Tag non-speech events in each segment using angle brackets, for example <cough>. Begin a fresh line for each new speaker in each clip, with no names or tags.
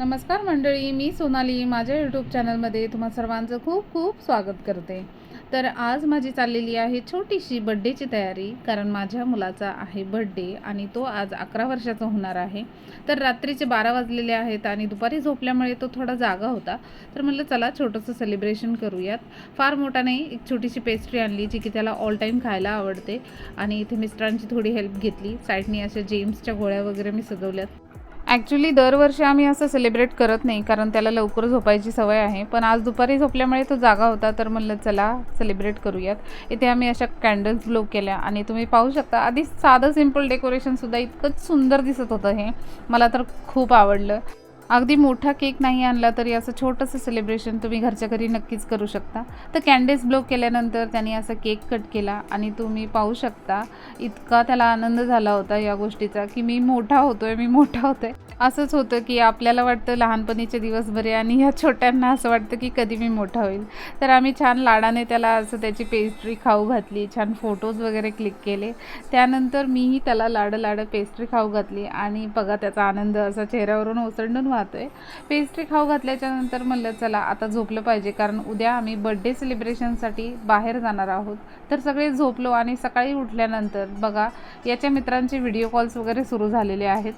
नमस्कार मंडळी मी सोनाली माझ्या यूट्यूब चॅनलमध्ये तुम्हा सर्वांचं खूप खूप स्वागत करते. तर आज माझी चाललेली आहे छोटीशी बड्डेची तयारी कारण माझ्या मुलाचा आहे बड्डे आणि तो आज अकरा वर्षाचा होणार आहे. तर रात्रीचे बारा वाजलेले आहेत आणि दुपारी झोपल्यामुळे तो थोडा जागा होता. तर म्हटलं चला छोटंसं सेलिब्रेशन करूयात. फार मोठा नाही एक छोटीशी पेस्ट्री आणली जी की त्याला ऑल टाईम खायला आवडते. आणि इथे मिस्टरांची थोडी हेल्प घेतली. साईडनी अशा जेम्सच्या गोळ्या वगैरे मी सजवल्यात. ॲक्च्युली दरवर्षी आम्ही असं सेलिब्रेट करत नाही कारण त्याला लवकर झोपायची सवय आहे. पण आज दुपारी झोपल्यामुळे तो जागा होता तर म्हणलं चला सेलिब्रेट करूयात. इथे आम्ही अशा कॅन्डल्स ब्लो केल्या आणि तुम्ही पाहू शकता आधी साधं सिंपल डेकोरेशनसुद्धा इतकंच सुंदर दिसत होतं हे. मला तर खूप आवडलं. अगदी मोठा केक नाही आणला तरी असं छोटंसं सेलिब्रेशन तुम्ही घरच्या घरी नक्कीच करू शकता. तर कॅन्डेस ब्लो केल्यानंतर त्यांनी असा केक कट केला आणि तुम्ही पाहू शकता इतका त्याला आनंद झाला होता या गोष्टीचा की मी मोठा होतोय मी मोठा होतोय. असंच होतं की आपल्याला वाटतं लहानपणीचे दिवस बरे आणि ह्या छोट्यांना असं वाटतं की कधी मी मोठा होईल. तर आम्ही छान लाडाने त्याला असं त्याची पेस्ट्री खाऊ घातली छान फोटोज वगैरे क्लिक केले. त्यानंतर मीही त्याला लाड लाड पेस्ट्री खाऊ घातली आणि बघा त्याचा आनंद असा चेहऱ्यावरून ओसंडून वाहतो आहे पेस्ट्री खाऊ घातल्याच्या नंतर म्हणलं चला आता झोपलं पाहिजे कारण उद्या आम्ही बड्डे सेलिब्रेशनसाठी बाहेर जाणार आहोत. तर सगळे झोपलो आणि सकाळी उठल्यानंतर बघा याच्या मित्रांचे व्हिडिओ कॉल्स वगैरे सुरू झालेले आहेत.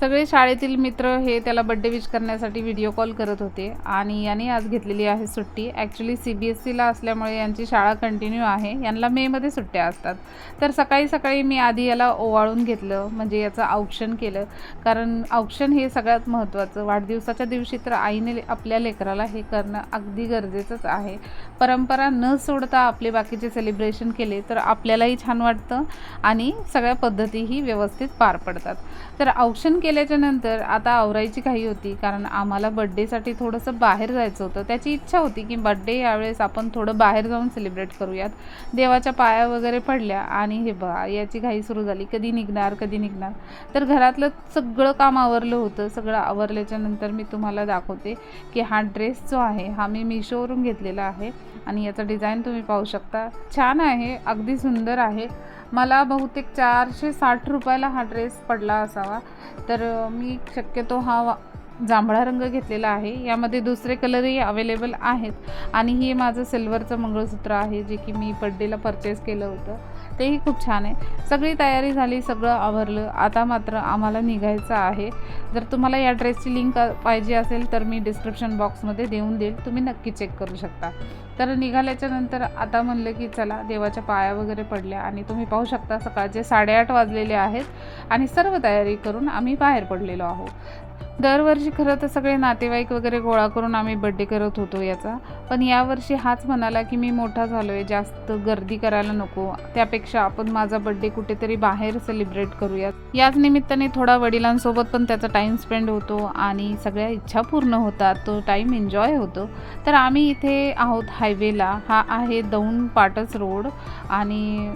सगळे शाळेतील मित्र हे त्याला बड्डे विश करण्यासाठी व्हिडिओ कॉल करत होते आणि याने आज घेतलेली आहे सुट्टी. ॲक्च्युली सी बी एस सीला असल्यामुळे यांची शाळा कंटिन्यू आहे. यांना मेमध्ये सुट्ट्या असतात. तर सकाळी सकाळी मी आधी याला ओवाळून घेतलं म्हणजे याचं औक्षण केलं. कारण औक्षण हे सगळ्यात महत्त्वाचं. वाढदिवसाच्या दिवशी तर आईने आपल्या लेकराला हे करणं अगदी गरजेचंच आहे. परंपरा न सोडता आपले बाकीचे सेलिब्रेशन केले तर आपल्यालाही छान वाटतं आणि सगळ्या पद्धतीही व्यवस्थित पार पडतात. तर औक्षण केल्याच्यानंतर आता आवरायची काही होती कारण आम्हाला बड्डेसाठी थोडंसं बाहेर जायचं होतं. त्याची इच्छा होती की बड्डे यावेळेस आपण थोडं बाहेर जाऊन सेलिब्रेट करूयात. देवाच्या पाया वगैरे पडल्या आणि हे बा याची घाई सुरू झाली. कधी निघणार कधी निघणार. तर घरातलं सगळं काम आवरलं होतं. सगळं आवरल्याच्या नंतर मी तुम्हाला दाखवते की हा ड्रेस जो आहे हा मी मिशोवरून घेतलेला आहे. आणि याचा डिझाईन तुम्ही पाहू शकता. छान आहे अगदी सुंदर आहे. मला बहुतेक चारशे साठ रुपयाला हा ड्रेस पडला असावा. तर मी शक्यतो हा वा- जांभळा रंग घेतलेला आहे. यामध्ये दुसरे कलरही अवेलेबल आहेत. आणि हे माझं सिल्वरचं मंगळसूत्र आहे जे की मी बड्डेला परचेस केलं होतं. तेही खूप छान आहे. सगळी तयारी झाली सगळं आवरलं. आता मात्र आम्हाला निघायचं आहे. जर तुम्हाला या ड्रेसची लिंक पाहिजे असेल तर मी डिस्क्रिप्शन बॉक्समध्ये देऊन देईल. तुम्ही नक्की चेक करू शकता. तर निघाल्याच्या नंतर आता म्हणलं की चला देवाच्या पाया वगैरे पडल्या आणि तुम्ही पाहू शकता सकाळचे साडेआठ वाजलेले आहेत आणि सर्व तयारी करून आम्ही बाहेर पडलेलो आहोत. दरवर्षी खरं तर सगळे नातेवाईक वगैरे गोळा करून आम्ही बड्डे करत होतो याचा. पण यावर्षी हाच म्हणाला की मी मोठा झालो आहे जास्त गर्दी करायला नको. त्यापेक्षा आपण माझा बड्डे कुठेतरी बाहेर सेलिब्रेट करूयात याच निमित्ताने थोडा वडिलांसोबत पण त्याचा टाईम स्पेंड होतो आणि सगळ्या इच्छा पूर्ण होतात. तो टाईम एन्जॉय होतो. तर आम्ही इथे आहोत हायवेला हा आहे दौंड पाटस रोड आणि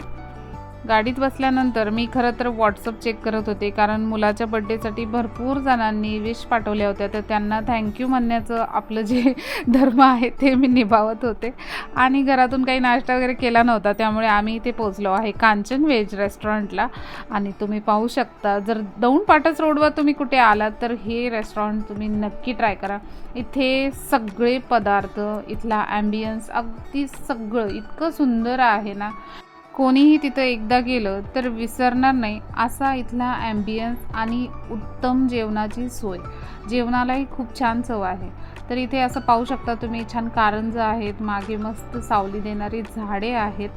गाडीत बसल्यानंतर मी खरं तर व्हॉट्सअप चेक करत होते कारण मुलाच्या बड्डेसाठी भरपूर जणांनी विश पाठवल्या होत्या. तर त्यांना थँक्यू म्हणण्याचं आपलं जे <laughs> धर्म आहे ते मी निभावत होते. आणि घरातून काही नाश्ता वगैरे केला नव्हता त्यामुळे आम्ही इथे पोचलो आहे कांचन व्हेज रेस्टॉरंटला आणि तुम्ही पाहू शकता जर दौंड पाटस रोडवर तुम्ही कुठे आलात तर हे रेस्टॉरंट तुम्ही नक्की ट्राय करा. इथे सगळे पदार्थ इथला ॲम्बियन्स अगदी सगळं इतकं सुंदर आहे ना. कोणीही तिथं एकदा गेलं तर विसरणार नाही असा इथला ॲम्बियन्स आणि उत्तम जेवणाची सोय. जेवणालाही खूप छान चव आहे. तर इथे असं पाहू शकता तुम्ही छान कारंजं आहेत मागे मस्त सावली देणारी झाडे आहेत.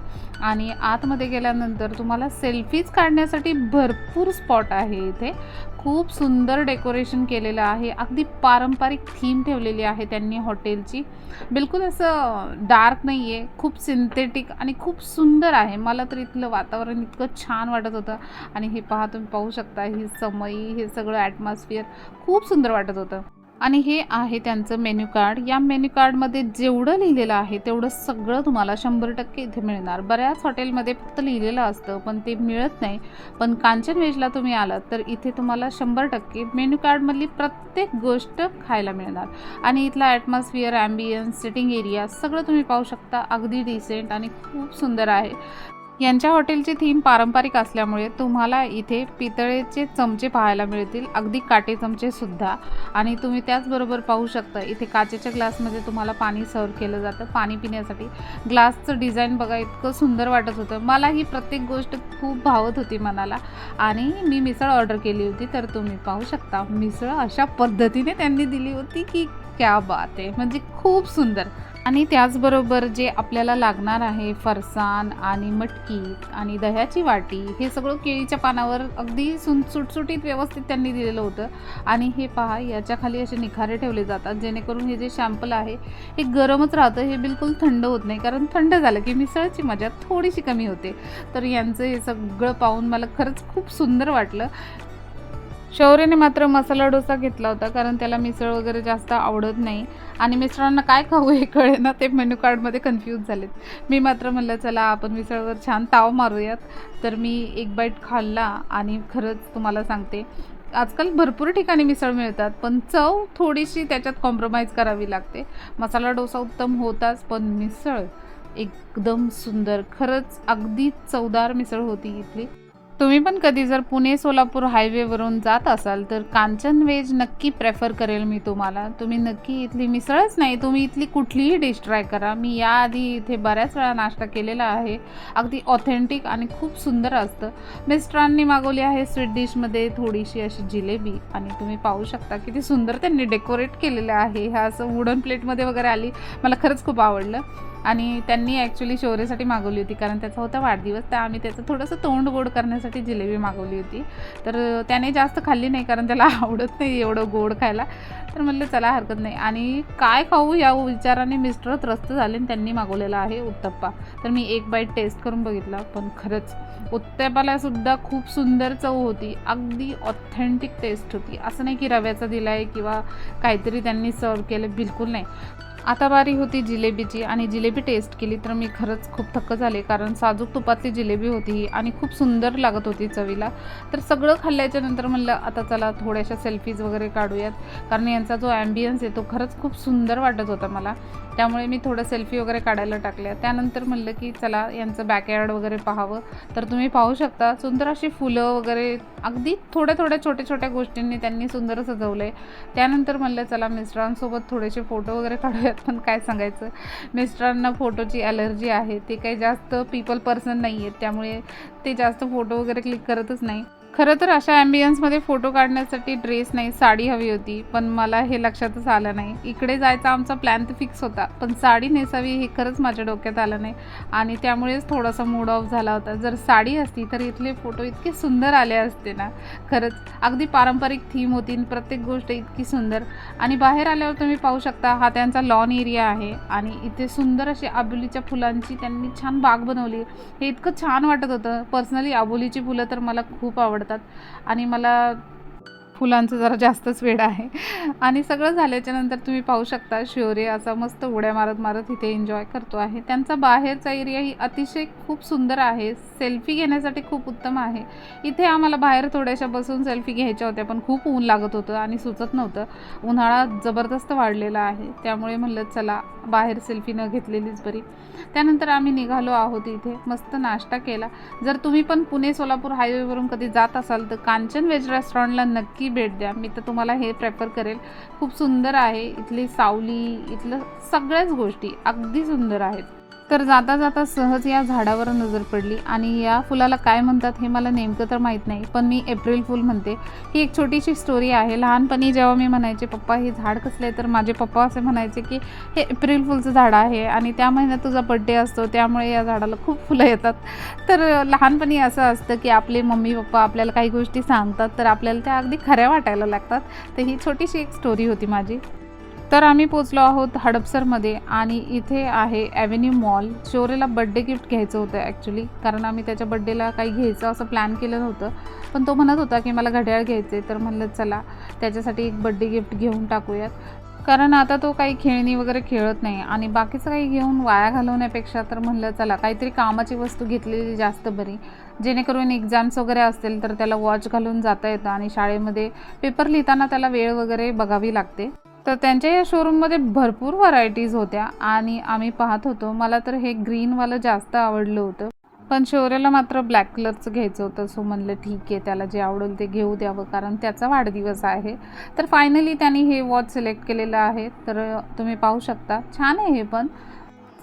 आणि आतमध्ये गेल्यानंतर तुम्हाला सेल्फीज काढण्यासाठी भरपूर स्पॉट आहे इथे. खूप सुंदर डेकोरेशन केलेलं आहे. अगदी पारंपरिक थीम ठेवलेली आहे त्यांनी हॉटेलची बिलकुल असं डार्क नाही आहे खूप सिंथेटिक आणि खूप सुंदर आहे. मला तर इथलं वातावरण इतकं छान वाटत होतं. आणि हे पहा तुम्ही पाहू शकता ही समई हे सगळं ॲटमॉस्फिअर खूप सुंदर वाटत होतं. आणि हे आहे त्यांचं मेन्यू कार्ड या मेन्यू कार्डमध्ये जेवढं लिहिलेलं आहे तेवढं सगळं तुम्हाला शंभर टक्के इथे मिळणार. बऱ्याच हॉटेलमध्ये फक्त लिहिलेलं असतं पण ते मिळत नाही. पण कांचन वेजला तुम्ही आलात तर इथे तुम्हाला शंभर टक्के मेन्यू कार्डमधली प्रत्येक गोष्ट खायला मिळणार. आणि इथला ॲटमॉस्फिअर ॲम्बियन्स सिटिंग एरिया सगळं तुम्ही पाहू शकता. अगदी डिसेंट आणि खूप सुंदर आहे. यांच्या हॉटेलची थीम पारंपरिक असल्यामुळे तुम्हाला इथे पितळेचे चमचे पाहायला मिळतील अगदी काटे चमचे सुद्धा. आणि तुम्ही त्याचबरोबर पाहू शकता इथे काचेच्या ग्लासमध्ये तुम्हाला पाणी सर्व केलं जातं पाणी पिण्यासाठी. ग्लासचं डिझाईन बघा इतकं सुंदर वाटत होतं. मला ही प्रत्येक गोष्ट खूप भावत होती मनाला. आणि मी मिसळ ऑर्डर केली होती तर तुम्ही पाहू शकता मिसळ अशा पद्धतीने त्यांनी दिली होती की क्या बात आहे. म्हणजे खूप सुंदर. आणि त्याचबरोबर जे आपल्याला लागणार आहे फरसान आणि मटकी आणि दह्याची वाटी हे सगळं केळीच्या पानावर अगदी सुन सुटसुटीत व्यवस्थित त्यांनी दिलेलं होतं. आणि हे पहा याच्याखाली असे निखारे ठेवले जातात जेणेकरून हे जे शॅम्पल आहे हे गरमच राहतं हे बिलकुल थंड होत नाही. कारण थंड झालं की मिसळची मजा थोडीशी कमी होते. तर यांचं हे सगळं पाहून मला खरंच खूप सुंदर वाटलं. शौर्यने मात्र मसाला डोसा घेतला होता कारण त्याला मिसळ वगैरे जास्त आवडत नाही. आणि मिस्टरांना काय खाऊ हे कळे ना ते मेन्यू कार्डमध्ये कन्फ्यूज झालेत. मी मात्र म्हणलं चला आपण मिसळवर छान ताव मारूयात. तर मी एक बाईट खाल्ला आणि खरंच तुम्हाला सांगते आजकाल भरपूर ठिकाणी मिसळ मिळतात पण चव थोडीशी त्याच्यात कॉम्प्रोमाइज करावी लागते. मसाला डोसा उत्तम होताच पण मिसळ एकदम सुंदर. खरंच अगदी चवदार मिसळ होती इथली. तुम्ही पण कधी जर पुणे सोलापूर हायवेवरून जात असाल तर कांचन वेज नक्की प्रेफर करेल मी तुम्हाला. तुम्ही नक्की इथली मिसळच नाही तुम्ही इथली कुठलीही डिश ट्राय करा. मी याआधी इथे बऱ्याच वेळा नाश्ता केलेला आहे. अगदी ऑथेंटिक आणि खूप सुंदर असतं. मिस्टरांनी मागवली आहे स्वीट डिशमध्ये थोडीशी अशी जिलेबी आणि तुम्ही पाहू शकता किती सुंदर त्यांनी डेकोरेट केलेलं आहे. ह्या असं वुडन प्लेटमध्ये वगैरे आली मला खरंच खूप आवडलं. आणि त्यांनी ॲक्च्युली शौर्यसाठी मागवली होती. कारण त्याचा होता वाढदिवस तर आम्ही त्याचं थोडंसं तोंड गोड करण्यासाठी जिलेबी मागवली होती. तर त्याने जास्त खाल्ली नाही कारण त्याला <laughs> आवडत नाही एवढं गोड खायला. तर म्हणलं चला हरकत नाही. आणि काय खाऊ या विचाराने मिस्टर त्रस्त झाले आणि त्यांनी मागवलेला आहे उत्तप्पा. तर मी एक बाईट टेस्ट करून बघितला पण खरंच उत्तप्पाला सुद्धा खूप सुंदर चव होती. अगदी ऑथेंटिक टेस्ट होती. असं नाही की रव्याचा दिला आहे किंवा काहीतरी त्यांनी सर्व केलं बिलकुल नाही. आता बारी होती जिलेबीची आणि जिलेबी टेस्ट केली तर मी खरंच खूप थक्क झाले कारण साजूक तुपातली जिलेबी होती ही आणि खूप सुंदर लागत होती चवीला. तर सगळं खाल्ल्याच्या नंतर म्हणलं आता चला थोड्याशा सेल्फीज वगैरे काढूयात कारण यांचा जो ॲम्बियन्स आहे तो खरंच खूप सुंदर वाटत होता मला. त्यामुळे मी थोडं सेल्फी वगैरे काढायला टाकल्या. त्यानंतर म्हणलं की चला यांचं बॅकयार्ड वगैरे पाहावं. तर तुम्ही पाहू शकता सुंदर अशी फुलं वगैरे अगदी थोड्या थोड्या छोट्या छोट्या गोष्टींनी त्यांनी सुंदर सजवलं आहे त्यानंतर म्हणलं चला मिस्टरांसोबत थोडेसे फोटो वगैरे काढूयात पण काय सांगायचं. मिस्टरांना फोटोची ॲलर्जी आहे ते काही जास्त पीपल पर्सन नाही आहेत त्यामुळे ते जास्त फोटो वगैरे क्लिक करतच नाही. खरं तर अशा ॲम्बियन्समध्ये फोटो काढण्यासाठी ड्रेस नाही साडी हवी होती. पण मला हे लक्षातच आलं नाही. इकडे जायचा आमचा प्लॅन तर फिक्स होता. पण साडी नेसावी हे खरंच माझ्या डोक्यात आलं नाही. आणि त्यामुळेच थोडासा मूड ऑफ झाला होता. जर साडी असती तर इथले फोटो इतके सुंदर आले असते ना. खरंच अगदी पारंपरिक थीम होती प्रत्येक गोष्ट इतकी सुंदर. आणि बाहेर आल्यावर तुम्ही पाहू शकता हा त्यांचा लॉन एरिया आहे. आणि इथे सुंदर अशी आबोलीच्या फुलांची त्यांनी छान बाग बनवली. हे इतकं छान वाटत होतं. पर्सनली आबोलीची फुलं तर मला खूप आवडतात. आवडतात. आणि मला फुलांचं जरा जास्तच वेळ आहे. आणि सगळं झाल्याच्यानंतर तुम्ही पाहू शकता शिवरे असा मस्त उड्या मारत मारत इथे एन्जॉय करतो आहे. त्यांचा बाहेरचा एरिया ही अतिशय खूप सुंदर आहे. सेल्फी घेण्यासाठी खूप उत्तम आहे. इथे आम्हाला बाहेर थोड्याशा बसून सेल्फी घ्यायच्या होत्या पण खूप ऊन लागत होतं आणि सुचत नव्हतं. उन्हाळा जबरदस्त वाढलेला आहे. त्यामुळे म्हणलं चला बाहेर सेल्फी न घेतलेलीच बरी. त्यानंतर आम्ही निघालो आहोत इथे. मस्त नाश्ता केला. जर तुम्ही पण पुणे सोलापूर हायवेवरून कधी जात असाल तर कांचन वेज रेस्टॉरंटला नक्की भेट द्या. मी तर तुम्हाला हे प्रेफर करेल. खूप सुंदर आहे इथली सावली इथलं सगळ्याच गोष्टी अगदी सुंदर आहेत. तर जाता जाता सहज या झाडावर नजर पडली. आणि या फुलाला काय म्हणतात हे मला नेमकं तर माहीत नाही पण मी एप्रिल फुल म्हणते. ही एक छोटीशी स्टोरी आहे. लहानपणी जेव्हा मी म्हणायचे पप्पा हे झाड कसलं आहे? तर माझे पप्पा असे म्हणायचे की हे एप्रिल फुलचं झाड आहे आणि त्या महिन्यात तुझा बड्डे असतो. त्यामुळे या झाडाला खूप फुलं येतात. तर लहानपणी असं असतं की आपले मम्मी पप्पा आपल्याला काही गोष्टी सांगतात तर आपल्याला त्या अगदी खऱ्या वाटायला लागतात. तर ही छोटीशी एक स्टोरी होती माझी. तर आम्ही पोचलो आहोत हडपसरमध्ये आणि इथे आहे ॲव्हेन्यू मॉल शौर्यला बड्डे गिफ्ट घ्यायचं होतं ॲक्च्युली कारण आम्ही त्याच्या बड्डेला काही घ्यायचं असं प्लॅन केलं नव्हतं. पण तो म्हणत होता की मला घड्याळ घ्यायचे तर म्हणलं चला त्याच्यासाठी एक बड्डे गिफ्ट घेऊन टाकूयात. कारण आता तो काही खेळणी वगैरे खेळत नाही. आणि बाकीचं काही घेऊन वाया घालवण्यापेक्षा तर म्हणलं चला काहीतरी कामाची वस्तू घेतलेली जास्त बरी. जेणेकरून एक्झाम्स वगैरे असतील तर त्याला वॉच घालून जाता येतं आणि शाळेमध्ये पेपर लिहिताना त्याला वेळ वगैरे बघावी लागते. तर त्यांच्या या शोरूममध्ये भरपूर व्हरायटीज होत्या आणि आम्ही पाहत होतो. मला तर हे ग्रीनवालं जास्त आवडलं होतं. पण शौर्याला मात्र ब्लॅक कलरचं घ्यायचं होतं. सो म्हणलं ठीक आहे त्याला जे आवडेल ते घेऊ द्यावं कारण त्याचा वाढदिवस आहे. तर फायनली त्यांनी हे वॉच सिलेक्ट केलेलं आहे. तर तुम्ही पाहू शकता. छान आहे हे पण.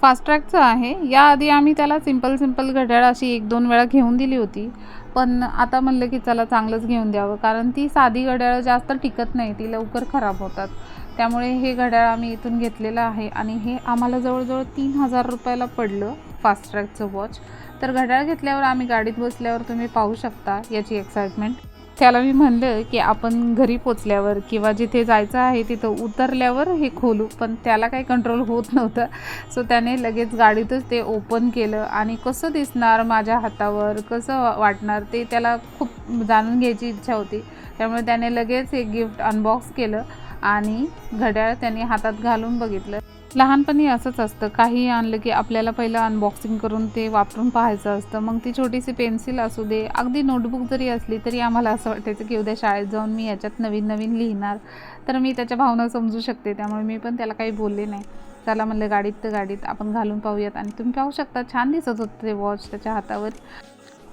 फास्ट ट्रॅकचं आहे. याआधी आम्ही त्याला सिंपल सिंपल घड्याळ अशी एक दोन वेळा घेऊन दिली होती. पण आता म्हणलं की चला चांगलंच घेऊन द्यावं कारण ती साधी घड्याळ जास्त टिकत नाही. ती लवकर खराब होतात. त्यामुळे हे घड्याळ आम्ही इथून घेतलेलं आहे आणि हे आम्हाला जवळजवळ तीन हजार रुपयाला पडलं फास्ट ट्रॅकचं वॉच तर घड्याळ घेतल्यावर आम्ही गाडीत बसल्यावर तुम्ही पाहू शकता याची एक्साइटमेंट त्याला मी म्हणलं की आपण घरी पोचल्यावर किंवा जिथे जायचं आहे तिथं उतरल्यावर हे खोलू पण त्याला काही कंट्रोल होत नव्हतं. सो त्याने लगेच गाडीतच ते ओपन केलं आणि कसं दिसणार माझ्या हातावर कसं वाटणार ते त्याला खूप जाणून घ्यायची इच्छा होती. त्यामुळे त्याने लगेच हे गिफ्ट अनबॉक्स केलं. आणि घड्याळ त्यांनी हातात घालून बघितलं. लहानपणी असंच असतं. काही आणलं की आपल्याला पहिलं अनबॉक्सिंग करून ते वापरून पाहायचं असतं. मग ती छोटीशी पेन्सिल असू दे अगदी नोटबुक जरी असली तरी आम्हाला असं वाटायचं की उद्या शाळेत जाऊन मी याच्यात नवीन नवीन लिहिणार. तर मी त्याच्या भावना समजू शकते. त्यामुळे मी पण त्याला काही बोलले नाही. त्याला म्हणलं गाडीत तर गाडीत आपण घालून पाहूयात. आणि तुम्ही पाहू शकता छान दिसत होतं ते वॉच त्याच्या हातावर.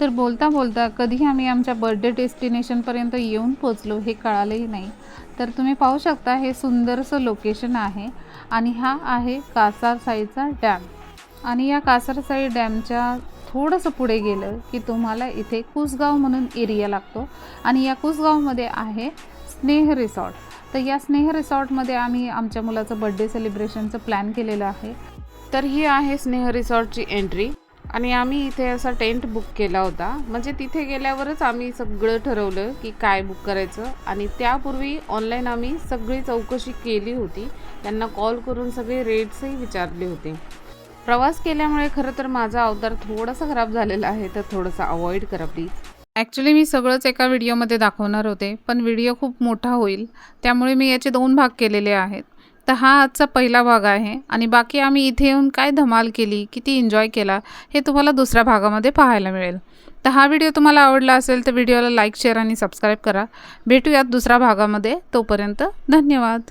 तर बोलता बोलता कधी आम्ही आमच्या बर्थडे डेस्टिनेशनपर्यंत येऊन पोचलो हे कळालंही नाही. तर तुम्ही पाहू शकता हे सुंदरसं लोकेशन आहे आणि हा आहे कासारसाईचा डॅम. आणि या कासारसाई डॅमच्या थोडंसं पुढे गेलं की तुम्हाला इथे कुसगाव म्हणून एरिया लागतो आणि या कुसगावमध्ये आहे स्नेह रिसॉर्ट. तर या स्नेह रिसॉर्टमध्ये आम्ही आमच्या मुलाचं बड्डे सेलिब्रेशनचं प्लॅन केलेलं आहे. तर ही आहे स्नेह रिसॉर्टची एंट्री. आणि आम्ही इथे असा टेंट बुक केला होता. म्हणजे तिथे गेल्यावरच आम्ही सगळं ठरवलं की काय बुक करायचं. आणि त्यापूर्वी ऑनलाईन आम्ही सगळी चौकशी केली होती. त्यांना कॉल करून सगळे रेट्सही विचारले होते. प्रवास केल्यामुळे खरं तर माझा अवतार थोडासा खराब झालेला आहे तर थोडंसं अवॉइड करा प्लीज ॲक्च्युली मी सगळंच एका व्हिडिओमध्ये दाखवणार होते पण व्हिडिओ खूप मोठा होईल. त्यामुळे मी याचे दोन भाग केलेले आहेत. तर हा आजचा पहिला भाग आहे आणि बाकी आम्ही इथे येऊन काय धमाल केली किती एन्जॉय केला हे तुम्हाला दुसऱ्या भागामध्ये पाहायला मिळेल. तर हा व्हिडिओ तुम्हाला आवडला असेल तर व्हिडिओला लाईक शेअर आणि सबस्क्राईब करा. भेटूयात दुसऱ्या भागामध्ये. तोपर्यंत धन्यवाद.